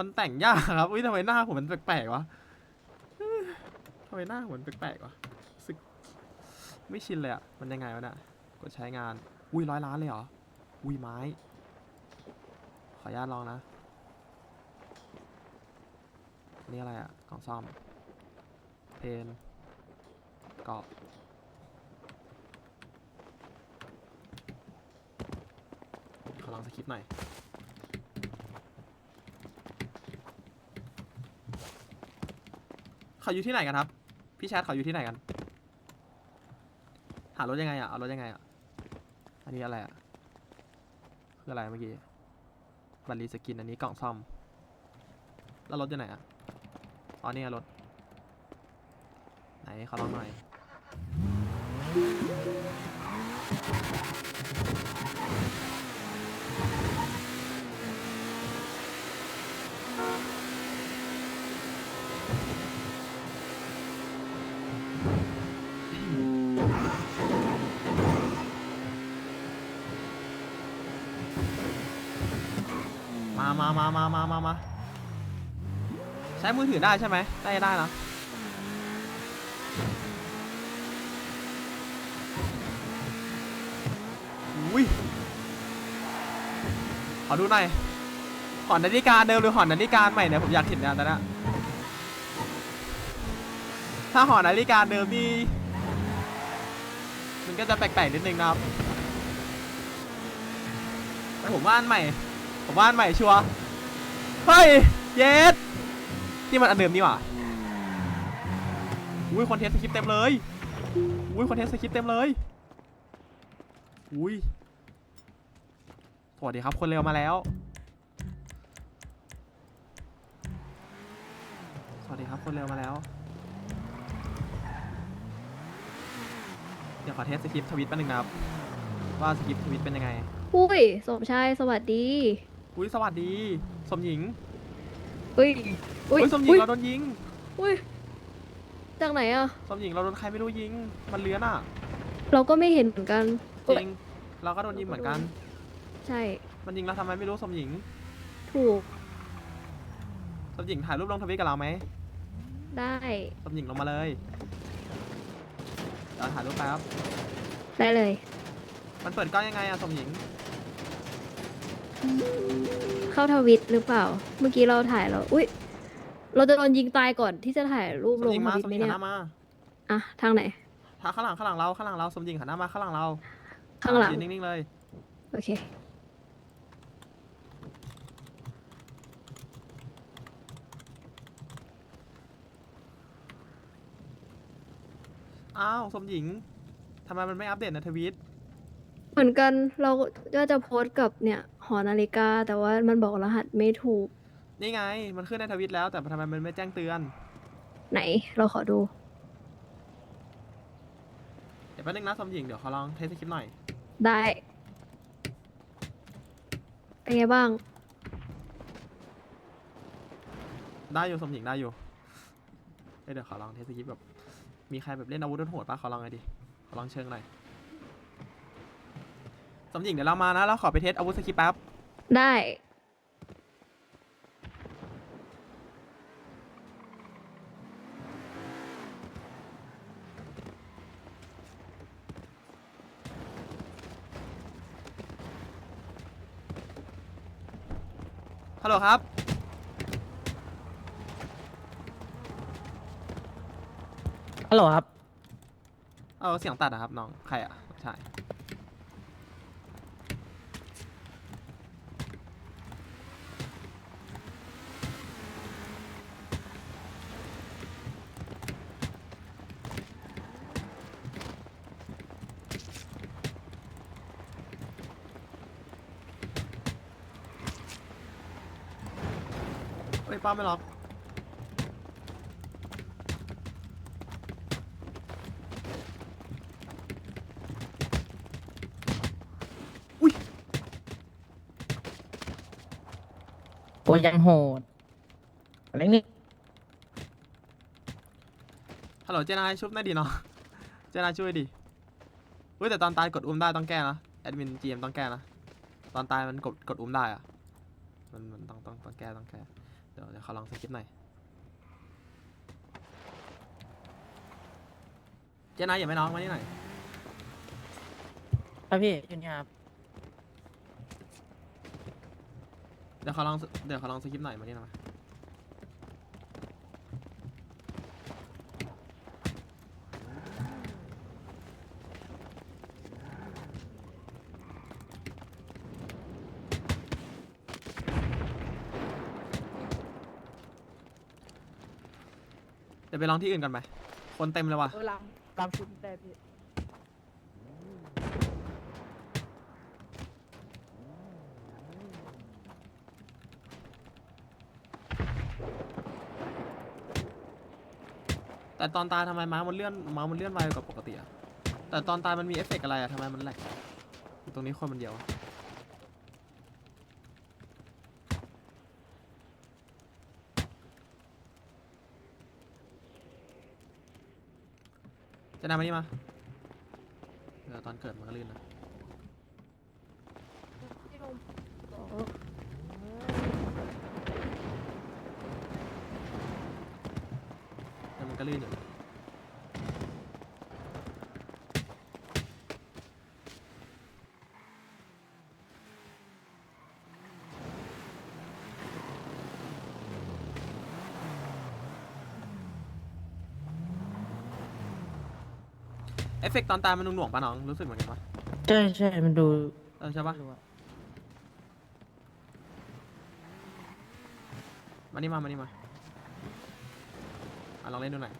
มันแต่งยากครับอุ้ยทำไมหน้าผมมันแปลกๆวะทำไมหน้าผมมันแปลกๆวะสึกไม่ชินเลยอะมันยังไงวะเนี่ยกดใช้งาน อุ้ยร้อยล้านเลยเหรอ อุ้ยไม้ ขออนุญาตลองนะ นี่อะไรอะกล่องซ่อม เพนเกาะขอลองสคริปต์หน่อย เขาอยู่ที่ไหนกันครับ พี่แชทเขาอยู่ที่ไหนกัน หารถยังไงอะ เอารถยังไงอะ อันนี้อะไรอะ คืออะไรเมื่อกี้ บัตรรีสกินอันนี้กล่องซ่อม แล้วรถอยู่ไหนอะ อ๋อนี่ไงรถ ไหนขอลองหน่อย มามามามามามามาใช้มือถือได้ใช่ไหมได้ได้นะอุ้ยขอดูหน่อยหอนนาฬิกาเดิมหรือหอนนาฬิกาใหม่เนี่ยผมอยากเห็นนะตอนนี้ถ้าหอนนาฬิกาเดิมนี่มันก็จะแปลกๆนิดนึงนะครับแต่ผมว่าอันใหม่ ผมว่าอันใหม่ชัวร์เฮ้ย เยสนี่มันอันเดิมนี่หว่าอุ้ยคอนเทนต์สคริปเต็มเลยอุ้ยคอนเทนต์สคริปเต็มเลยอุ้ยสวัสดีครับคนเร็วมาแล้ว สวัสดีครับคนเร็วมาแล้ว เดี๋ยวขอเทสสคริปทวิตแป๊บนึงนะครับ ว่าสคริปทวิตเป็นยังไง อุ้ยสมชายสวัสดี อุ้ยสวัสดีสมหญิงอุ้ยอุ้ยอุ้ยสมหญิงอุ้ยเราโดนยิงอุ้ยจากไหนอะสมหญิงเราโดนใครไม่รู้ยิง มันเลื้อนอะเราก็ไม่เห็นเหมือนกันจริงเราก็โดนยิงเหมือนกัน ใช่ มันยิงเราทำไมไม่รู้สมหญิง ถูกสมหญิงถ่ายรูปลงทวิตกับเราไหมได้สมหญิงลงมาเลยเดี๋ยวถ่ายรูปแป๊บได้เลย มันเปิดกล้องยังไงอะสมหญิง เข้าทวิตหรือเปล่า เมื่อกี้เราถ่ายเราอุ้ย เราจะโดนยิงตายก่อนที่จะถ่ายรูปสลมงหญิงทมาวิตสมไหหมญิงหัเนี่นยหน้ามาอะทางไหน ทางข้างหลังข้างหลังเราข้างหลังเราสมหญิงหันหน้ามาข้างหลังเราข้างหลัง ยืนนิ่งๆเลยโอเค อ้าวสมหญิงทำไมมันไม่อัปเดตในทวิตเหมือนกันเราก็จะโพสต์กับเนี่ย หอนาฬิกา แต่ว่ามันบอกรหัสไม่ถูก นี่ไง มันขึ้นในทวิตแล้วแต่ทำไมมันไม่แจ้งเตือน ไหน เราขอดู เดี๋ยวแป๊บนึงนะสมหญิงเดี๋ยวขอลองเทสคลิปหน่อย ได้เป็นไงบ้าง ได้อยู่สมหญิงได้อยู่เอ้ยเดี๋ยวขอลองเทสคลิปแบบ มีใครแบบเล่นอาวุธโหดๆปะขอลองหน่อยดิ ขอลองเชิงหน่อย สมหญิงเดี๋ยวเรามานะเราขอไปเทสอาวุธสกิปแป๊บได้ ฮัลโหลครับ ฮัลโหลครับ เออเสียงตัดอะครับน้อง ใครอะใช่ ป้าไม่ล็อกโอ้ยยังโหดอะไรนี่ฮัลโหลเจนายชุบหน่อยดิเนาะเจนายช่วยดิเฮ้ยแต่ตอนตายกดอุ้มได้ต้องแก้นะแอดมิน GM ต้องแก้นะตอนตายมันกดกดอุ้มได้อะมันมันต้องต้องต้องแก้ต้องแก้ เดี๋ยวเดี๋ยวขอลองสกิปหน่อยเจ๊นายอย่าไม่น้องมานี่หน่อยครับพี่อยู่นี่ครับเดี๋ยวขอลองเดี๋ยวขอลองสกิปหน่อยมานี่หน่อย ดี๋ยวไปลองที่อื่นกันไหมคนเต็มเลยว่ะ เออลำลำชุดได้พี่แต่ตอนตายทำไมม้ามันเลื่อนม้ามันเลื่อนไวกว่าปกติอะแต่ตอนตายมันมีเอฟเฟกต์อะไรอะทำไมมันแหลกตรงนี้คนมันเดียวอะ จะนำมานี่มาเดี๋ยวตอนเกิดมันก็ลื่นนะแต่มันก็ลื่นอยู่ เอฟเฟกต์ตอนตายมันหน่วงๆปะน้อง รู้สึกเหมือนกันปะใช่ใช่มันดูเออใช่ปะไม่รู้อะมานี่มามานี่มาอะลองเล่นดูหน่อย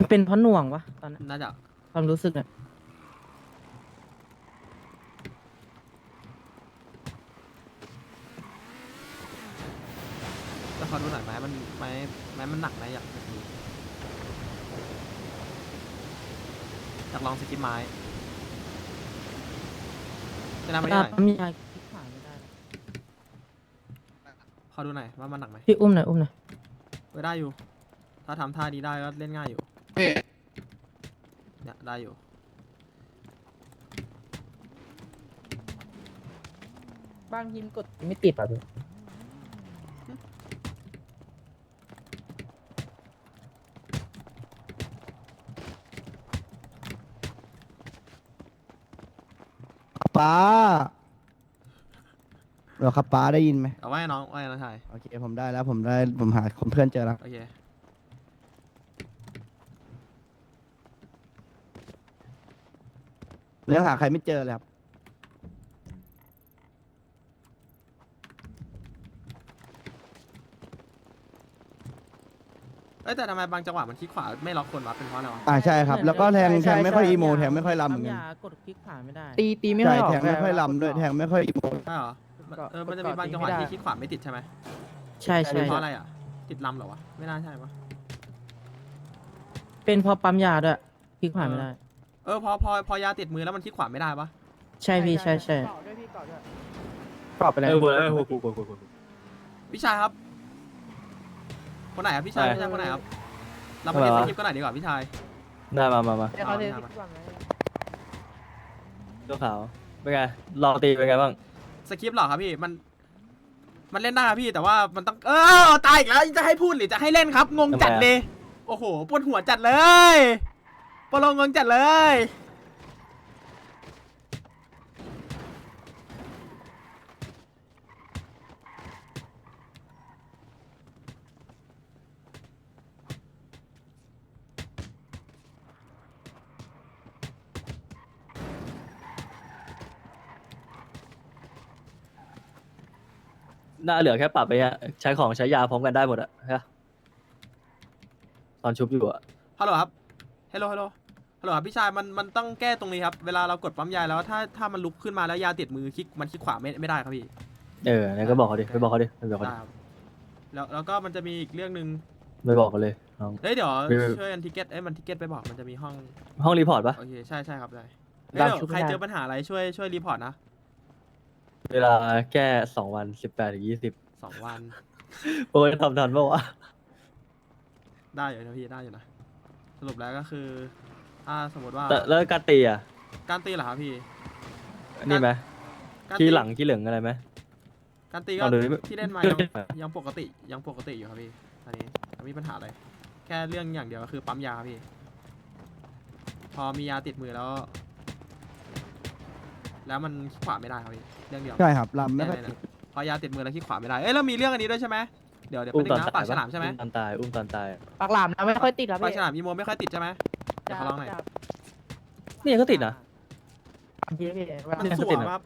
มันเป็นเพราะหน่วงวะตอนนั้นน่าจะความรู้สึกอะจะขอดูหน่อยไหมมันไม้ไม้มันหนักไหมอยากดูอยากลองสกิปไม้จะนำมาถ้าได้หน่อยปั๊มยาคลิกขวาไม่ได้ขอดูหน่อยว่ามันหนักไหมพี่อุ้มหน่อยอุ้มหน่อยไว้ได้อยู่ ถ้าทำท่านี้ได้ก็เล่นง่ายอยู่ เนี่ยได้อยู่ บางทีมกดไม่ติดป่ะพี่ป้าเหรอครับป้าได้ยินไหมเอาไว้ให้น้องไว้ให้น้องชายโอเคผมได้แล้วผมได้ผมหาคนเพื่อนเจอแล้ว โอเค เรื่องหาใครไม่เจอเลยครับ เอ้ยแต่ทำไมบางจังหวะมันคลิกขวาไม่ล็อกคนวะเป็นเพราะอะไรวะอ่าใช่ครับ แล้วก็แทงแทงไม่ค่อยอีโมแทงไม่ค่อยลำเหมือนปั๊กันยากดคลิกขวาไม่ได้ ตีตีไม่ใช่ค่อยออกแทงไม่ค่อยลำด้วยแทงไม่ค่อยอีโมใช่เหรอมันก็เออมันจะกมีดบางตีจังหวะไม่ได้ที่คลิกขวาไม่ติดใช่ไหมใช่ใช่ เป็นเพราะอะไรอะ ติดลำเหรอวะ ไม่น่าใช่ปะเป็นเพราะปั๊มยาด้วยคลิกขวาไม่ได้ เออพอพอพอยาติดมือแล้วมันคลิกขวาไม่ได้ปะใช่พี่ใช่ใช่เกาะด้วยพี่เกาะด้วยกรอบไปเอแล้วอกูเออกูกูกูกูกู พี่ชายครับ คนไหนครับพี่ชายใช่ พี่ชายคนไหนครับเรามาเล่นอะไรสวะคลิปกันหน่อยดีกว่าพี่ชาย ได้มามามาเดี๋ยวเขาเทเอาสิมาบก่อนเลยตัวขาวเป็นไงลองตีเป็นไงบ้าง สคริปต์เหรอครับพี่มัน มันเล่นได้ครับพี่แต่ว่ามันต้อง เออตายอีกแล้วจะให้พูดหรือจะให้เล่นครับ งงจัดทำไมอะเลย โอ้โหปวดหัวจัดเลย ปวดลงงงจัดเลยหน้าเหลือแค่ปรับไปอะใช้ของใช้ยาพร้อมกันได้หมดอะใช่ปะตอนชุบอยู่อะฮัลโหลครับฮัลโหลฮัลโหล ฮัลโหลครับพี่ชายมันมันต้องแก้ตรงนี้ครับ เวลาเรากดปั๊มยาแล้วถ้าถ้ามันลุกขึ้นมาแล้วยาติดมือคลิกมันคลิกขวาไม่ไม่ได้ครับพี่เออเนี่ยก็บอกเขาดิไปบอกเขาดิไปบอกเขาได้ดิครับแล้วแล้วก็มันจะมีอีกเรื่องหนึ่งไปบอกเขาเลยน้อง เฮ้ยเดี๋ยวไม่ไม่ ช่วยอันทิเก็ตเอ้ยมันทิเก็ตไปบอกมันจะมีห้องห้องรีพอร์ตปะ โอเคใช่ใช่ครับได้ดัเฮ้ยงเดี๋ยวชุบใครไม่ได้ เจอปัญหาอะไรช่วยช่วยรีพอร์ตนะเวลาแค่สองวันสิบแปดถึงยี่สิบสองวันโอ้ยทำทันปะวะได้อยู่นะพี่ได้อยู่นะสรุปแล้วก็คือ ถ้าสมมติว่าแต่แล้วการตีอะการตีเหรอครับพี่นี่ไหมการขี้ตีหลังขี้เหลืองอะไรไหม การตีก็เอาเลยที่เล่นมาไม่ยังไม่ยังปกติยังปกติอยู่ครับพี่อันนี้ไม่มีปัญหาอะไรแค่เรื่องอย่างเดียวก็คือปั๊มยาพี่ พอมียาติดมือแล้ว แล้วมันขี้ขวาไม่ได้ครับพี่เรื่องเดียว ใช่ครับลำไม่เนี่ยค่อยเนี่ยเนี่ยพอยาติดมือแล้วขี้ขวาไม่ได้ เอ้ยแล้วมีเรื่องอันนี้ด้วยใช่ไหมเดี๋ยวเดี๋ยวอุ้เป็มนตอนนะตาปายกฉลามใช่ไหมอุ้ตอนตายอุ้มตอนตาย ปากหลามนะไม่ค่อยติดครับปากพี่ฉลามอีโมไม่ค่อยติดใช่ไหมเดี๋ยวขอลองหน่อยจับนี่ก็ติดนะพี่พี่เวลา มันเนี่ยสเขาวติยดอะครับ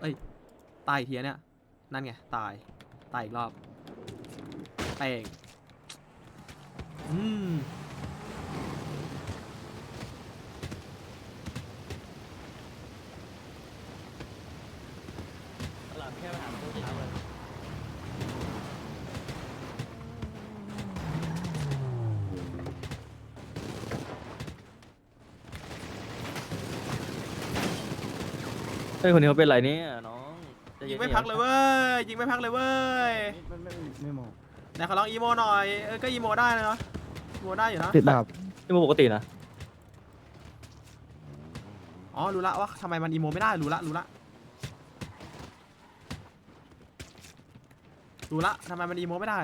เอ้ย ตายอีกทีอะเนี่ย นั่นไง ตาย ตายอีกรอบ เป่งอืมเฮ้ยคนนี้เขาเป็นไรเนี่ยน้องใจยิงไม่พักเลยเว้ยยิงไม่พักเลยเว้ย ไม่ไม่ไม่มอง ไหนขอลองอีโมหน่อยเออก็อีโมได้นะเนาะอีโมได้อยู่นะติดนะครับนี่มันปกตินะอ๋อรู้ละว่าทำไมมันอีโมไม่ได้รู้ละรู้ละรู้ละทำไมมันอีโมไม่ได้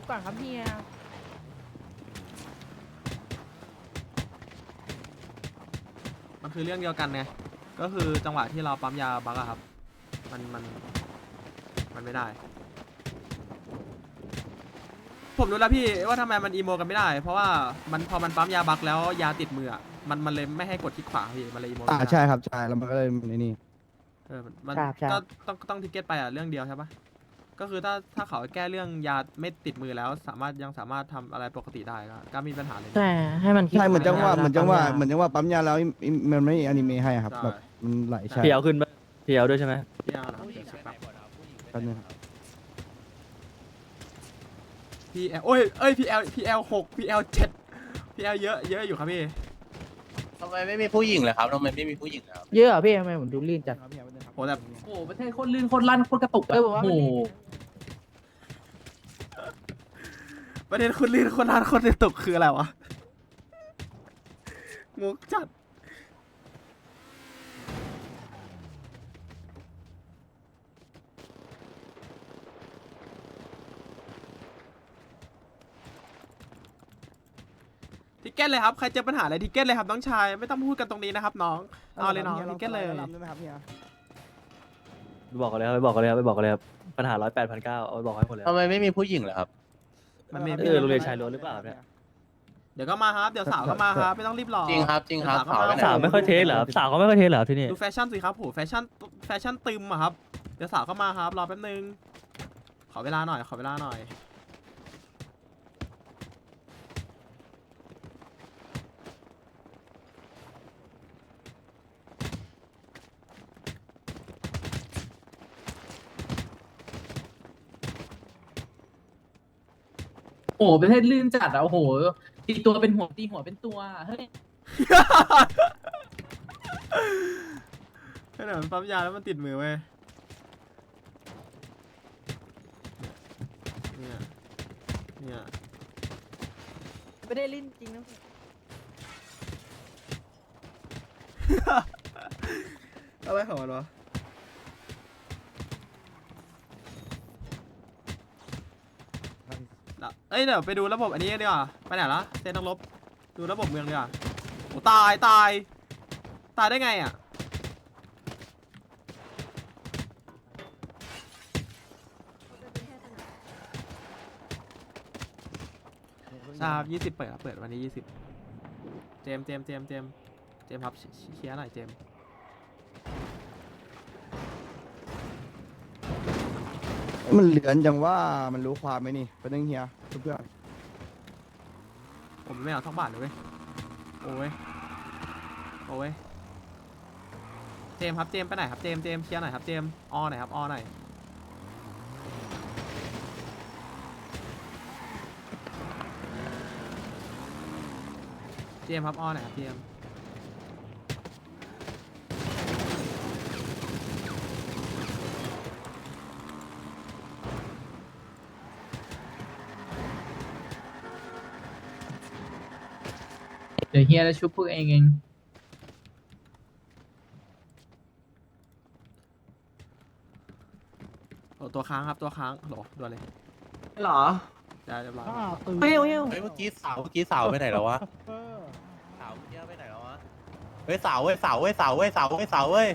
เดี๋ยวชุบก่อนครับเฮียมันคือเรื่องเดียวกันไง ก็คือจังหวะที่เราปั๊มยาบักอะครับ มันมันมันไม่ได้ ผมรู้แล้วพี่ว่าทำไมมันอีโมกันไม่ได้ เพราะว่ามันพอมันปั๊มยาบักแล้วยาติดมืออะมันมันเลยไม่ให้กดที่ขวาพี่มันเลยอีโมไม่อ่าได้ใช่ครับใช่แล้วมันก็เลยในนี่ เออมันมันครับใช่ ก็ต้องต้องทิกเก็ตไปอะเรื่องเดียวใช่ปะ ก็คือถ้าถ้าเขาแก้เรื่องยาไม่ติดมือแล้ว สามารถยังสามารถทำอะไรปกติได้ก็ก็มีปัญหาเลยใช่ให้มันคิดใช่เหมือนจังหวะวลเหมือนจังหวะปั๊มยาเหมือนจังหวะปั๊มยาแล้วอิมันไม่อนิเมะให้ครับใช่ แบบมันไหลใช่ พี่เอาขึ้นปะพี่เอาด้วยใช่ไหมพี่เอานะครับเดี๋ยวเช็คแป๊บแป๊บนึงครับ พี่แอลโอ้ยเอ้ยพี่แอลพี่แอลหกพี่แอลเจ็ดพี่แอลเยอะเยอะอยู่ครับพี่ ทำไมไม่มีผู้หญิงเลยครับทำไมไม่มีผู้หญิงเลยครับ เยอะเหรอพี่ทำไมผมดูลื่นจัดโหแต่โอ้โหประเทศโคตรลื่นโคตรลั่นโคตรกระตุกเออผมว่าโอ้มันโหลื่นประเด็นคุณลีนคนร้านคนในตกคืออะไรวะงกจัดทิกเก็ตเลยครับ ใครเจอปัญหาอะไรทิกเก็ตเลยครับน้องชาย ไม่ต้องพูดกันตรงนี้นะครับน้อง เอาเลยน้องทิกเก็ตเลยลำได้ไหมครับเฮีย ไปบอกกันเลยครับไปบอกกันเลยครับไปบอกกันเลยครับปัญหาร้อยแปดพันเก้าเอาไปบอกให้หมดเลยคทำรับ ไมไม่มีผู้หญิงเลยครับ มันมีเออโรงเรียนชายล้วนหรือเปล่าเนี่ย เดี๋ยวก็มาครับ เดี๋ยวสาวก็มาครับ ไม่ต้องรีบรอจริงครับจริงครับเดี๋ยวสาวก็สาวมาสาวไม่ค่อยเทสเหรอครับสาวเขาไม่ค่อยเทสเหรอครับที่นี่ ดูแฟชั่นสิครับโหแฟชั่นแฟชั่นตึมอะครับ เดี๋ยวสาวเข้ามาครับ รอแป๊บนึง ขอเวลาหน่อย ขอเวลาหน่อย โอ้โหประเทศลื่นจัดอะโอ้โหตีตัวเป็นหัวตีหัวเป็นตัวเฮ้ยเดี๋ยวมันปั๊มยาแล้วมันติดมือเว้ยเนี่ยเนี่ยไม่ได้ลื่นจริงนะพี่อะไรของมันวะ เอ้ยเดี๋ยวไปดูระบบอันนี้ดีกว่าไปไหนละเซนต้องลบดูระบบเมืองดีกว่าโอ้ตายตายตายได้ไงอะทราบยี่สิบเปิดเปิดวันนี้ยี่สิบเจมเจมเจมเจมเจมครับเชียร์หน่อยเจมมันเหลือนจังว่ามันรู้ความไหมนี่เป็นเรื่องเฮีย เพื่อนผมไม่เอาทั้งบาทเลยเว้ยโอ้ยโอ้ยเจมครับเจมไปไหนครับเจมเจมเคลียร์หน่อยครับเจมส์ออหน่อยครับออหน่อยเจมครับออหน่อยครับเจม ดี๋ยวเฮียจะชุบพวกเองเอง โอ้ตัวค้างครับตัวค้างโหลด่วนเลยหรอได้เรียบร้อยเฮ้ยเฮ้ยเฮ้ยเมื่อกี้สาวเมื่อกี้สาวไปไหนแล้ววะสาวเมื่อกี้ไปไหนแล้ววะเฮ้ยสาวเว้ยสาวเว้ยสาวเว้ยสาวเว้ยสาวเว้ย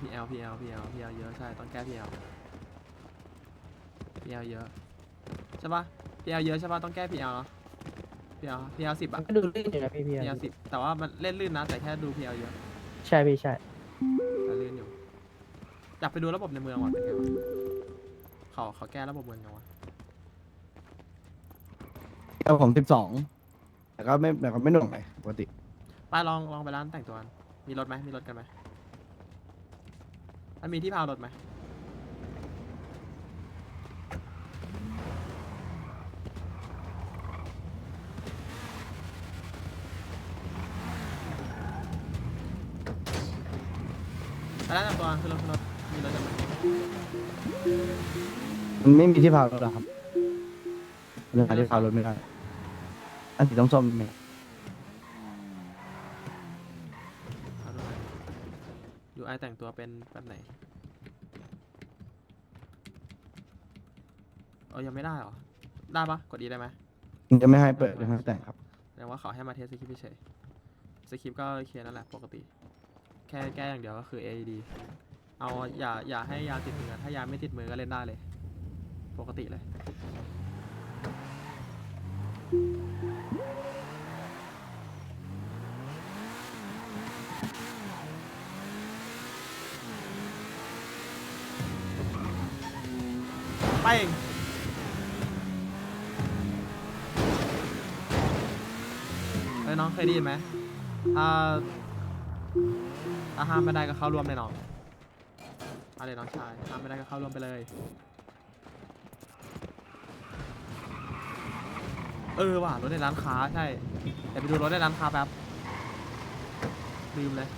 พีเอลพีเอลพีเอลพีเอลเยอะใช่ต้องแก้พีเอล พีเอลเยอะใช่ปะพีเอลเยอะใช่ปะต้องแก้พีเอลเนาะพีเอลพีเอลสิบอะก็ดูลื่นอยู่นะพี่พี่พีเอลสิบแต่ว่ามันเล่นลื่นนะแต่แค่ดูพีเอลเยอะใช่พี่ใช่ แต่ลื่นอยู่อยากไปดูระบบในเมืองว่ะเป็นไงวะเขาเขาแก้ระบบเมืองยังวะๆแต่ผมสิบสองแต่ก็ไม่แต่ก็ไม่หน่วงเลยปกติไปลองลองไปร้านแต่งตัวกันมีรถไหมมีรถกันไหมมันมีที่พาวรถไหม ไปร้านแต่งตัวขึ้นรถขึ้นรถมีรถกันไหมมันไม่มีที่พาวรถหรอกครับเรื่องหาที่พาวรถไม่ได้ อันสีส้มๆมีเอาดูหน่อยดูไอแต่งตัวเป็นแบบไหนเออยังไม่ได้เหรอ ได้ปะกดดีได้ไหมมันจะไม่ให้เปิดยังไม่ให้แต่งครับ แสดงว่าเขาให้มาเทสสคริปต์เฉยสคริปต์ก็เคลียร์นั่นแหละปกติ แค่แก้อย่างเดียวก็คือ AED เอาอย่าอย่าให้ยาติดมือถ้ายาไม่ติดมือก็เล่นได้เลย ปกติเลย ไปเองเอ้ยน้องเคยได้ยินไหมถ้า ถ้าห้ามไม่ได้ก็เข้าร่วมแน่นองเอาเลยน้องชายห้ามไม่ได้ก็เข้าร่วมไปเลย เออว่ะรถในร้านค้าใช่ แต่ไปดูรถในร้านค้าแป๊บลืมเลย